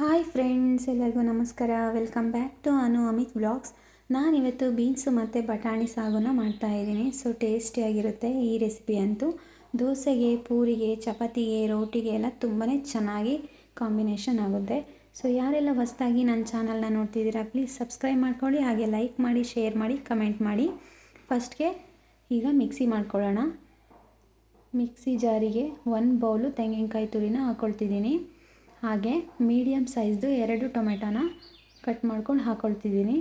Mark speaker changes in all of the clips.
Speaker 1: Hi friends, ಎಲ್ಲರಿಗೂ ನಮಸ್ಕಾರ. Welcome back to Anu Amit ನಾನು ನಾನಿವತ್ತು ಬೀನ್ಸು ಮತ್ತು ಬಟಾಣಿ ಸಾಗುನ ಮಾಡ್ತಾಯಿದ್ದೀನಿ ಸೊ ಟೇಸ್ಟಿಯಾಗಿರುತ್ತೆ ಈ ರೆಸಿಪಿ ಅಂತೂ. ದೋಸೆಗೆ, ಪೂರಿಗೆ, ಚಪಾತಿಗೆ, ರೋಟಿಗೆ ಎಲ್ಲ ತುಂಬಾ ಚೆನ್ನಾಗಿ ಕಾಂಬಿನೇಷನ್ ಆಗುತ್ತೆ. ಸೊ, ಯಾರೆಲ್ಲ ಹೊಸದಾಗಿ ನನ್ನ ಚಾನಲ್ನ ನೋಡ್ತಿದ್ದೀರಾ, ಪ್ಲೀಸ್ ಸಬ್ಸ್ಕ್ರೈಬ್ ಮಾಡ್ಕೊಳ್ಳಿ, ಹಾಗೆ ಲೈಕ್ ಮಾಡಿ, ಶೇರ್ ಮಾಡಿ, ಕಮೆಂಟ್ ಮಾಡಿ. ಫಸ್ಟ್ಗೆ ಈಗ ಮಿಕ್ಸಿ ಮಾಡ್ಕೊಳ್ಳೋಣ. ಮಿಕ್ಸಿ ಜಾರಿಗೆ ಒಂದು ಬೌಲು ತೆಂಗಿನಕಾಯಿ ತುರಿನ ಹಾಕ್ಕೊಳ್ತಿದ್ದೀನಿ ಹಾಗೆ ಮೀಡಿಯಮ್ ಸೈಜ್ದು ಎರಡು ಟೊಮೆಟೊನ ಕಟ್ ಮಾಡ್ಕೊಂಡು ಹಾಕ್ಕೊಳ್ತಿದ್ದೀನಿ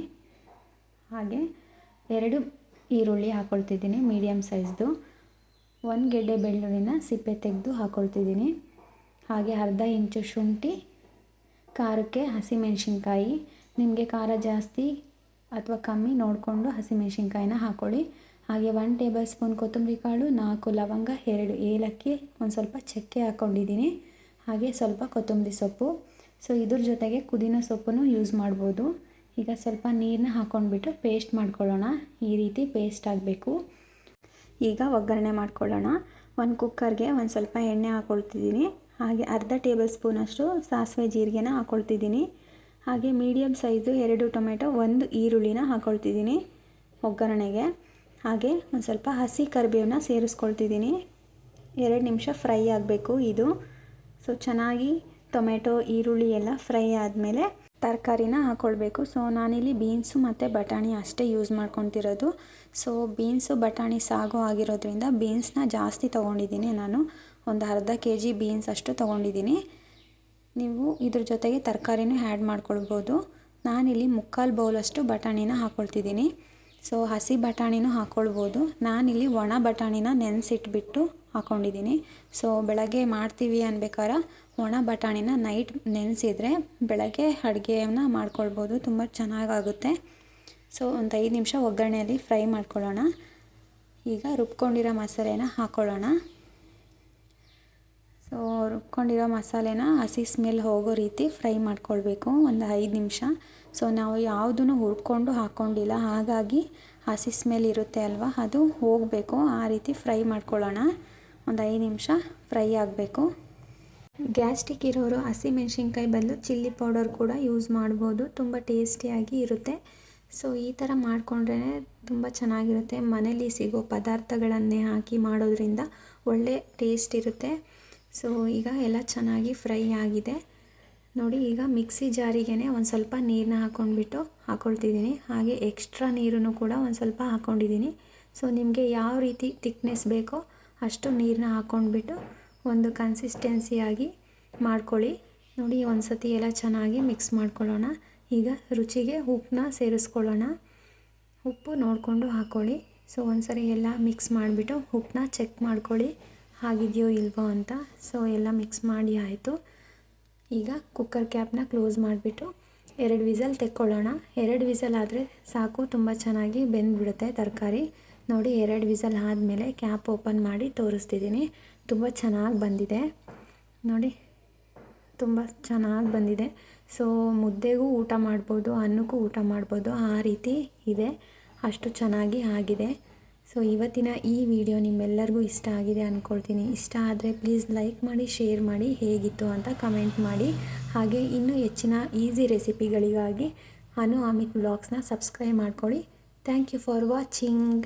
Speaker 1: ಹಾಗೆ ಎರಡು ಈರುಳ್ಳಿ ಹಾಕ್ಕೊಳ್ತಿದ್ದೀನಿ ಮೀಡಿಯಮ್ ಸೈಜ್ದು ಒಂದು ಗೆಡ್ಡೆ ಬೆಳ್ಳುಳ್ಳಿನ ಸಿಪ್ಪೆ ತೆಗೆದು ಹಾಕ್ಕೊಳ್ತಿದ್ದೀನಿ ಹಾಗೆ ಅರ್ಧ ಇಂಚು ಶುಂಠಿ, ಖಾರಕ್ಕೆ ಹಸಿಮೆಣ್ಸಿನ್ಕಾಯಿ. ನಿಮಗೆ ಖಾರ ಜಾಸ್ತಿ ಅಥವಾ ಕಮ್ಮಿ ನೋಡಿಕೊಂಡು ಹಸಿಮೆಣ್ಸಿನ್ಕಾಯಿನ ಹಾಕ್ಕೊಳ್ಳಿ ಹಾಗೆ ಒನ್ ಟೇಬಲ್ ಸ್ಪೂನ್ ಕೊತ್ತಂಬರಿ ಕಾಳು, ನಾಲ್ಕು ಲವಂಗ, ಎರಡು ಏಲಕ್ಕಿ, ಒಂದು ಸ್ವಲ್ಪ ಚಕ್ಕೆ ಹಾಕ್ಕೊಂಡಿದ್ದೀನಿ ಹಾಗೆ ಸ್ವಲ್ಪ ಕೊತ್ತಂಬರಿ ಸೊಪ್ಪು. ಸೊ ಇದ್ರ ಜೊತೆಗೆ ಪುದೀನ ಸೊಪ್ಪನ್ನು ಯೂಸ್ ಮಾಡ್ಬೋದು. ಈಗ ಸ್ವಲ್ಪ ನೀರನ್ನ ಹಾಕ್ಕೊಂಡ್ಬಿಟ್ಟು ಪೇಸ್ಟ್ ಮಾಡ್ಕೊಳ್ಳೋಣ. ಈ ರೀತಿ ಪೇಸ್ಟ್ ಆಗಬೇಕು. ಈಗ ಒಗ್ಗರಣೆ ಮಾಡ್ಕೊಳ್ಳೋಣ. ಒಂದು ಕುಕ್ಕರ್ಗೆ ಒಂದು ಸ್ವಲ್ಪ ಎಣ್ಣೆ ಹಾಕ್ಕೊಳ್ತಿದ್ದೀನಿ ಹಾಗೆ ಅರ್ಧ ಟೇಬಲ್ ಸ್ಪೂನಷ್ಟು ಸಾಸಿವೆ ಜೀರಿಗೆನ ಹಾಕ್ಕೊಳ್ತಿದ್ದೀನಿ ಹಾಗೆ ಮೀಡಿಯಮ್ ಸೈಜು ಎರಡು ಟೊಮೆಟೊ, ಒಂದು ಈರುಳ್ಳಿನ ಹಾಕ್ಕೊಳ್ತಿದ್ದೀನಿ ಒಗ್ಗರಣೆಗೆ. ಹಾಗೆ ಒಂದು ಸ್ವಲ್ಪ ಹಸಿ ಕರ್ಬೇವನ್ನ ಸೇರಿಸ್ಕೊಳ್ತಿದ್ದೀನಿ. ಎರಡು ನಿಮಿಷ ಫ್ರೈ ಆಗಬೇಕು ಇದು. ಸೊ ಚೆನ್ನಾಗಿ ಟೊಮೆಟೊ ಈರುಳ್ಳಿ ಎಲ್ಲ ಫ್ರೈ ಆದಮೇಲೆ ತರಕಾರಿನ ಹಾಕ್ಕೊಳ್ಬೇಕು ಸೊ ನಾನಿಲ್ಲಿ ಬೀನ್ಸು ಮತ್ತು ಬಟಾಣಿ ಅಷ್ಟೇ ಯೂಸ್ ಮಾಡ್ಕೊತಿರೋದು. ಸೊ ಬೀನ್ಸು ಬಟಾಣಿ ಸಾಗು ಆಗಿರೋದ್ರಿಂದ ಬೀನ್ಸ್ನ ಜಾಸ್ತಿ ತೊಗೊಂಡಿದ್ದೀನಿ ನಾನು. ಒಂದು ಅರ್ಧ ಕೆ ಜಿ ಬೀನ್ಸ್ ಅಷ್ಟು ತೊಗೊಂಡಿದ್ದೀನಿ. ನೀವು ಇದ್ರ ಜೊತೆಗೆ ತರಕಾರಿನೂ ಆ್ಯಡ್ ಮಾಡ್ಕೊಳ್ಬೋದು. ನಾನಿಲ್ಲಿ ಮುಕ್ಕಾಲು ಬೌಲಷ್ಟು ಬಟಾಣಿನ ಹಾಕ್ಕೊಳ್ತಿದ್ದೀನಿ ಸೊ ಹಸಿ ಬಟಾಣಿನೂ ಹಾಕ್ಕೊಳ್ಬೋದು ನಾನಿಲ್ಲಿ ಒಣ ಬಟಾಣಿನ ನೆನೆಸಿಟ್ಬಿಟ್ಟು ಹಾಕ್ಕೊಂಡಿದ್ದೀನಿ ಸೊ ಬೆಳಗ್ಗೆ ಮಾಡ್ತೀವಿ ಅನ್ಬೇಕಾರೆ ಒಣ ಬಟಾಣಿನ ನೈಟ್ ನೆನೆಸಿದ್ರೆ ಬೆಳಗ್ಗೆ ಅಡುಗೆನ ಮಾಡ್ಕೊಳ್ಬೋದು. ತುಂಬ ಚೆನ್ನಾಗಾಗುತ್ತೆ. ಸೊ ಒಂದು ಐದು ನಿಮಿಷ ಒಗ್ಗರಣೆಯಲ್ಲಿ ಫ್ರೈ ಮಾಡ್ಕೊಳ್ಳೋಣ. ಈಗ ರುಬ್ಕೊಂಡಿರೋ ಮಸಾಲೆನ ಹಾಕ್ಕೊಳ್ಳೋಣ ರುಬ್ಕೊಂಡಿರೋ ಮಸಾಲೆನ ಹಸಿ ಸ್ಮೆಲ್ ಹೋಗೋ ರೀತಿ ಫ್ರೈ ಮಾಡ್ಕೊಳ್ಬೇಕು, ಒಂದು ಐದು ನಿಮಿಷ. ಸೊ ನಾವು ಯಾವುದೂ ಹುರ್ಕೊಂಡು ಹಾಕ್ಕೊಂಡಿಲ್ಲ ಹಾಗಾಗಿ ಹಸಿ ಸ್ಮೆಲ್ ಇರುತ್ತೆ ಅಲ್ವಾ? ಅದು ಹೋಗಬೇಕು, ಆ ರೀತಿ ಫ್ರೈ ಮಾಡ್ಕೊಳ್ಳೋಣ. ಒಂದು ಐದು ನಿಮಿಷ ಫ್ರೈ ಆಗಬೇಕು. ಗ್ಯಾಸ್ಟಿಕ್ ಇರೋರು ಹಸಿಮೆಣ್ಸಿನ್ಕಾಯಿ ಬದಲು ಚಿಲ್ಲಿ ಪೌಡರ್ ಕೂಡ ಯೂಸ್ ಮಾಡ್ಬೋದು. ತುಂಬ ಟೇಸ್ಟಿಯಾಗಿ ಇರುತ್ತೆ. ಸೊ ಈ ಥರ ಮಾಡಿಕೊಂಡ್ರೇ ತುಂಬ ಚೆನ್ನಾಗಿರುತ್ತೆ. ಮನೇಲಿ ಸಿಗೋ ಪದಾರ್ಥಗಳನ್ನೇ ಹಾಕಿ ಮಾಡೋದ್ರಿಂದ ಒಳ್ಳೆ ಟೇಸ್ಟ್ ಇರುತ್ತೆ. ಸೊ ಈಗ ಎಲ್ಲ ಚೆನ್ನಾಗಿ ಫ್ರೈ ಆಗಿದೆ. ನೋಡಿ, ಈಗ ಮಿಕ್ಸಿ ಜಾರಿಗೆ ಒಂದು ಸ್ವಲ್ಪ ನೀರನ್ನ ಹಾಕ್ಕೊಂಡ್ಬಿಟ್ಟು ಹಾಕ್ಕೊಳ್ತಿದ್ದೀನಿ ಹಾಗೆ ಎಕ್ಸ್ಟ್ರಾ ನೀರನ್ನು ಕೂಡ ಒಂದು ಸ್ವಲ್ಪ ಹಾಕ್ಕೊಂಡಿದ್ದೀನಿ ಸೊ ನಿಮಗೆ ಯಾವ ರೀತಿ ತಿಕ್ನೆಸ್ ಬೇಕೋ ಅಷ್ಟು ನೀರನ್ನ ಹಾಕ್ಕೊಂಡ್ಬಿಟ್ಟು ಒಂದು ಕನ್ಸಿಸ್ಟೆನ್ಸಿಯಾಗಿ ಮಾಡ್ಕೊಳ್ಳಿ. ನೋಡಿ ಒಂದು ಸತಿ ಎಲ್ಲ ಚೆನ್ನಾಗಿ ಮಿಕ್ಸ್ ಮಾಡ್ಕೊಳ್ಳೋಣ. ಈಗ ರುಚಿಗೆ ಉಪ್ಪನ್ನ ಸೇರಿಸ್ಕೊಳ್ಳೋಣ. ಉಪ್ಪು ನೋಡಿಕೊಂಡು ಹಾಕ್ಕೊಳ್ಳಿ ಸೊ ಒಂದ್ಸರಿ ಎಲ್ಲ ಮಿಕ್ಸ್ ಮಾಡಿಬಿಟ್ಟು ಉಪ್ಪನ್ನ ಚೆಕ್ ಮಾಡ್ಕೊಳ್ಳಿ. ಆಗಿದೆಯೋ ಇಲ್ವೋ ಅಂತ. ಸೊ ಎಲ್ಲ ಮಿಕ್ಸ್ ಮಾಡಿ ಆಯಿತು. ಈಗ ಕುಕ್ಕರ್ ಕ್ಯಾಪ್ನ ಕ್ಲೋಸ್ ಮಾಡಿಬಿಟ್ಟು ಎರಡು ವಿಸಲ್ ತೆಕ್ಕೊಳ್ಳೋಣ. ಎರಡು ವಿಸಲ್ ಆದರೆ ಸಾಕು, ತುಂಬ ಚೆನ್ನಾಗಿ ಬೆಂದ್ಬಿಡುತ್ತೆ ತರಕಾರಿ. ನೋಡಿ, ಎರಡು ವಿಸಲ್ ಆದಮೇಲೆ ಕ್ಯಾಪ್ ಓಪನ್ ಮಾಡಿ ತೋರಿಸ್ತಿದ್ದೀನಿ. ತುಂಬ ಚೆನ್ನಾಗಿ ಬಂದಿದೆ. ನೋಡಿ, ತುಂಬ ಚೆನ್ನಾಗಿ ಬಂದಿದೆ. ಸೊ ಮುದ್ದೆಗೂ ಊಟ ಮಾಡ್ಬೋದು, ಅನ್ನಕ್ಕೂ ಊಟ ಮಾಡ್ಬೋದು. ಆ ರೀತಿ ಇದೆ. ಅಷ್ಟು ಚೆನ್ನಾಗಿ ಆಗಿದೆ. ಸೊ ಇವತ್ತಿನ ಈ ವಿಡಿಯೋ ನಿಮ್ಮೆಲ್ಲರಿಗೂ ಇಷ್ಟ ಆಗಿದೆ ಅಂದ್ಕೊಳ್ತೀನಿ ಇಷ್ಟ ಆದರೆ ಪ್ಲೀಸ್ ಲೈಕ್ ಮಾಡಿ ಶೇರ್ ಮಾಡಿ ಹೇಗಿತ್ತು ಅಂತ ಕಮೆಂಟ್ ಮಾಡಿ. ಹಾಗೆ ಇನ್ನೂ ಹೆಚ್ಚಿನ ಈಸಿ ರೆಸಿಪಿಗಳಿಗಾಗಿ ಅನು ಅಮಿತ್ ಬ್ಲಾಗ್ಸ್ನ ಸಬ್ಸ್ಕ್ರೈಬ್ ಮಾಡ್ಕೊಳ್ಳಿ. Thank you for watching